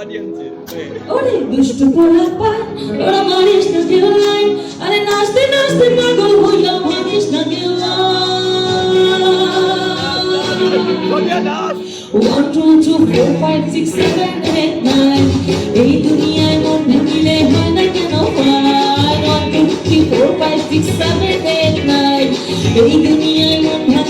বাড়ি আনছে ওরে দুষ্টু পোলা পান ওরা মারিস না কেউ লাইন আরে নাচতে নাচতে পাগল হইয়া কেউ one two two four five six seven eight nine এই দুনিয়ায় মন ভাঙিলে হয় না কেন one two three four five six seven eight nine এই দুনিয়ায় মন ভাঙিলে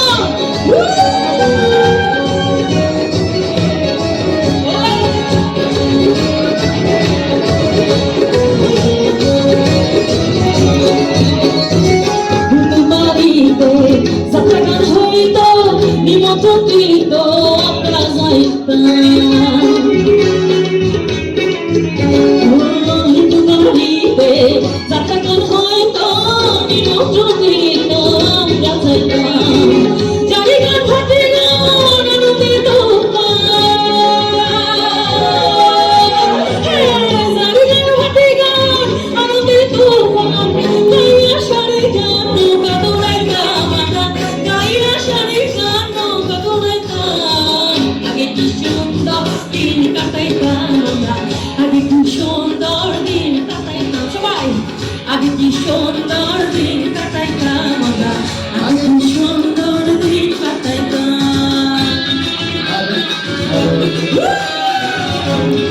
Thank you. Woo!